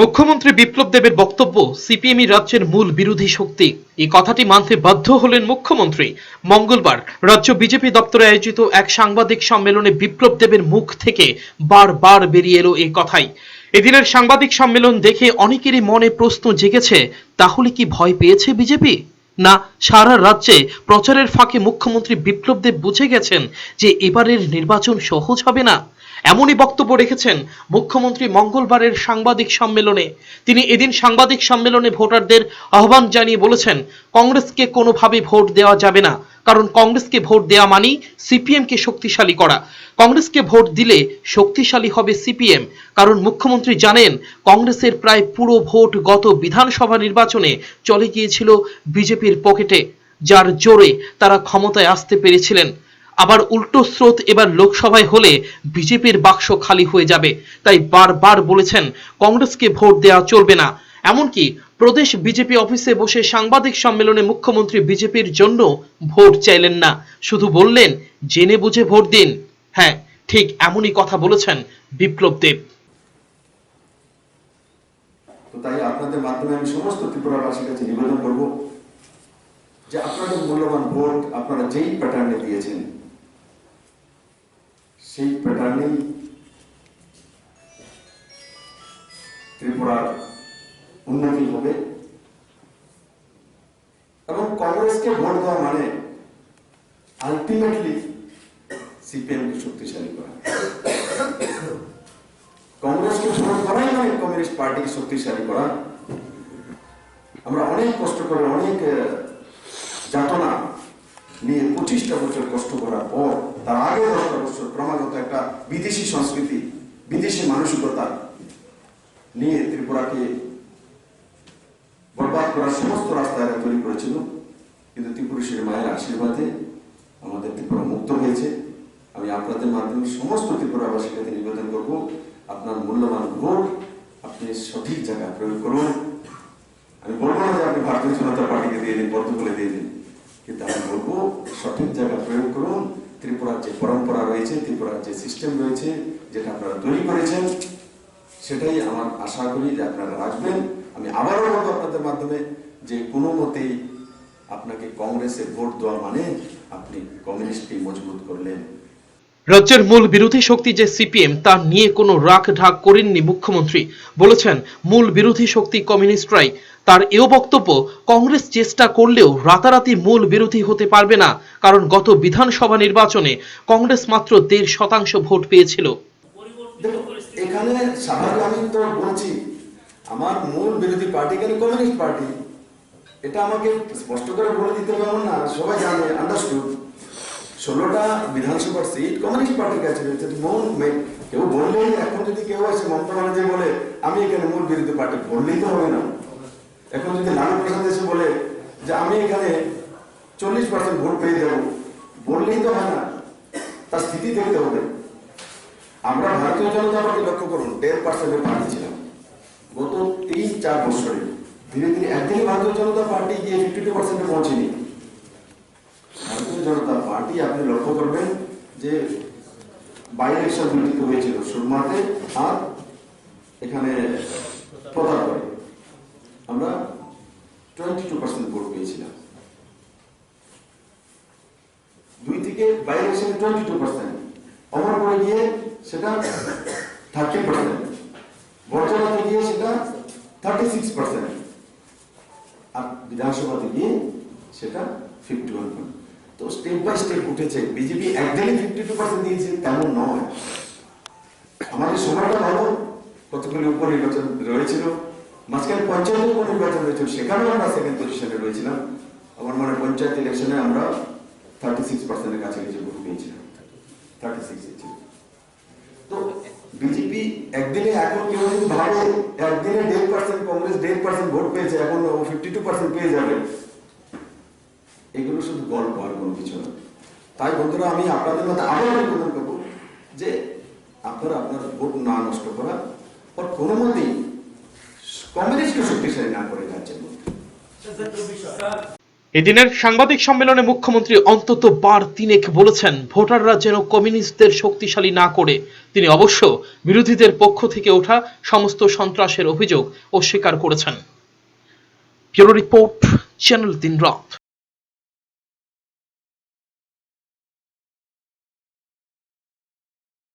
মুখ্যমন্ত্রী বিপ্লব দেবের বক্তব্য সিপিএমই রাজ্যের মূল বিরোধী শক্তি। এই কথাটি মানতে বাধ্য হলেন মুখ্যমন্ত্রী। মঙ্গলবার রাজ্য বিজেপি দপ্তরে আয়োজিত এক সাংবাদিক সম্মেলনে বিপ্লব দেবের মুখ থেকে বারবার বেরিয়ে এলো এই কথাই। এদিনের সাংবাদিক সম্মেলন দেখে অনেকেরই মনে প্রশ্ন জেগেছে, তাহলে কি ভয় পেয়েছে বিজেপি? না, সারা রাজ্যে প্রচারের ফাঁকে মুখ্যমন্ত্রী বিপ্লব দেব বুঝে গেছেন যে এবারের নির্বাচন সহজ হবে না। এমনই বক্তব্য রেখেছেন মুখ্যমন্ত্রী মঙ্গলবারের সাংবাদিক সম্মেলনে। তিনি এদিন সাংবাদিক সম্মেলনে ভোটারদের আহ্বান জানিয়ে বলেছেন, কংগ্রেসকে কোনোভাবে ভোট দেওয়া যাবে না। কারণ কংগ্রেসকে ভোট দেওয়া মানেই সিপিএমকে শক্তিশালী করা। কংগ্রেসকে ভোট দিলে শক্তিশালী হবে সিপিএম। কারণ মুখ্যমন্ত্রী জানেন, কংগ্রেসের প্রায় পুরো ভোট গত বিধানসভা নির্বাচনে চলে গিয়েছিল বিজেপির পকেটে। যার জোরে তারা ক্ষমতায় আসতে পেরেছিলেন। আবার উল্টো স্রোত এবার লোকসভায় হলে বিজেপির বাক্স খালি হয়ে যাবে। তাই বারবার বলেছেন, কংগ্রেসকে ভোট দেওয়া চলবে না। এমনকি প্রদেশ বিজেপি অফিসে বসে সাংবাদিক সম্মেলনে মুখ্যমন্ত্রী বিজেপির জন্য ভোট চাইলেন না। শুধু বললেন, জেনে বুঝে ভোট দিন। হ্যাঁ ঠিক এমনই কথা বলেছেন বিপ্লব দেব। তাই আপনাদের মাধ্যমে আমি সমস্ত ত্রিপুরাবাসীর কাছে নিবেদন করব যে আপনাদের মূল্যবান ভোট আপনারা যেই প্যাটার্নে দিয়েছেন সেই প্যাটার্নেই ত্রিপুরার উন্নতি হবে এবং কংগ্রেসকে ভোট দেওয়া মানে আলটিমেটলি সিপিএম কে শক্তিশালী করা কংগ্রেসকে ভোট করাই নয় কমিউনিস্ট পার্টিকে শক্তিশালী করা আমরা অনেক কষ্ট করে অনেক আহ, যাতনা নিয়ে পঁচিশটা বছর কষ্ট করার পর তার আগে দশটা বছর ক্রমাগত একটা বিদেশি সংস্কৃতি, বিদেশি মানসিকতা নিয়ে ত্রিপুরাকে বরবাদ করার সমস্ত রাস্তা এরা তৈরি করেছিল। কিন্তু ত্রিপুরেশের মায়ের আশীর্বাদে আমাদের ত্রিপুরা মুক্ত হয়েছে। আমি আপনাদের মাধ্যমে সমস্ত ত্রিপুরাবাসীর কাছে নিবেদন করব। আপনার মূল্যবান ভোট আপনি সঠিক জায়গায় প্রয়োগ করুন। আমি বলব না যে আপনি ভারতীয় জনতা পার্টিকে দিয়ে দিন করে দিয়ে দিন। কিন্তু আমি বলব সঠিক জায়গায় প্রয়োগ করুন ত্রিপুরার যে পরম্পরা রয়েছে ত্রিপুরার যে সিস্টেম রয়েছে যেটা আপনারা তৈরি করেছেন সেটাই আমার আশা করি যে আপনারা রাখবেন আমি আবারও বলব আপনাদের মাধ্যমে যে কোনো মতেই আপনাকে কংগ্রেসে ভোট দেওয়া মানে আপনি কমিউনিস্টকে মজবুত করলেন রাজ্যের মূল বিরোধী শক্তি যে সিপিএম, তা নিয়ে কোনো রাগ ঢাক করেননি মুখ্যমন্ত্রী। বলেছেন, মূল বিরোধী শক্তি কমিউনিস্টরাই। তার এও বক্তব্য, কংগ্রেস চেষ্টা করলেও রাতারাতি মূল বিরোধী হতে পারবে না, কারণ গত বিধানসভা নির্বাচনে কংগ্রেস মাত্র দেড় শতাংশ ভোট পেয়েছিল। এখানে আমার মূল বিরোধী পার্টি কমিউনিস্ট পার্টি? এটা আমাকে স্পষ্ট করে বলে দিতে এমন না, সবাই জানে আন্ডারস্টুড ষোলোটা বিধানসভার সিট কমিউনিস্ট পার্টির কাছে রয়েছে। তো মূল মে- কেউ বললেই এখন যদি কেউ আসে, মমতা ব্যানার্জি বলে, আমি এখানে মূল বিরোধী পার্টি বললেই তো হবে না। এখন যদি লালু প্রসাদ এসে বলে যে, আমি এখানে চল্লিশ পার্সেন্ট ভোট পেয়ে যাব। বললেই তো হয় না। তার স্থিতি দেখতে হবে। আমরা ভারতীয় জনতা পার্টি লক্ষ্য করুন, দেড় পার্সেন্টের পার্টি ছিলাম। গত তিন চার বছরে ধীরে ধীরে একদিনই ভারতীয় জনতা পার্টি গিয়ে ফিফটি টু পার্সেন্টে পৌঁছেনি। পার্টি আপনি লক্ষ্য করবেন যে বাই ইলেকশন দুটিতে হয়েছিল সুরমাতে আর এখানে প্রতাপগড়ে আমরা টোয়েন্টি টু পার্সেন্ট ভোট পেয়েছিলাম। দুই থেকে বাই ইলেকশনে টোয়েন্টি টু পার্সেন্ট অমর করে গিয়ে সেটা থার্টি পার্সেন্ট বর্তমানে গিয়ে সেটা থার্টি সিক্স পার্সেন্ট আর বিধানসভাতে গিয়ে সেটা ফিফটি ওয়ান তো স্টেপ বাই স্টেপ উঠেছে। বিজেপি একদিনে ফিফটি টু পার্সেন্ট দিয়েছে, তেমন নয়। আমাদের সময়টা ভালো। কতগুলি উপনির্বাচন রয়েছিল? মাঝখানে পঞ্চায়েত উপনির্বাচন রয়েছিল, সেখানেও আমরা সেকেন্ড পজিশনে রয়েছিলাম। আমার মনে পঞ্চায়েত ইলেকশনে আমরা থার্টি সিক্স পার্সেন্টের কাছাকাছি ভোট পেয়েছিলাম। থার্টি সিক্স তো বিজেপি একদিনে এখন কেউ যদি ভাবে, একদিনে দেড় পার্সেন্ট কংগ্রেস দেড় পার্সেন্ট ভোট পেয়েছে, এখন ফিফটি টু পার্সেন্ট পেয়ে যাবে। এগুলো শুধু গল্প আর কোনো কিছু না। তাই বন্ধুরা, আমি আপনাদের মধ্যে আবার নিবেদন করব যে আপনারা আপনার ভোট না নষ্ট করা আর কোনো মতেই কমিউনিস্টকে শক্তিশালী না করে মধ্যে। এদিনের সাংবাদিক সম্মেলনে মুখ্যমন্ত্রী অন্তত বার তিনেক বলেছেন, ভোটাররা যেন কমিউনিস্টদের শক্তিশালী না করে। তিনি অবশ্য বিরোধীদের পক্ষ থেকে ওঠা সমস্ত সন্ত্রাসের অভিযোগ অস্বীকার করেছেন। রিপোর্ট, চ্যানেল তিন রাত।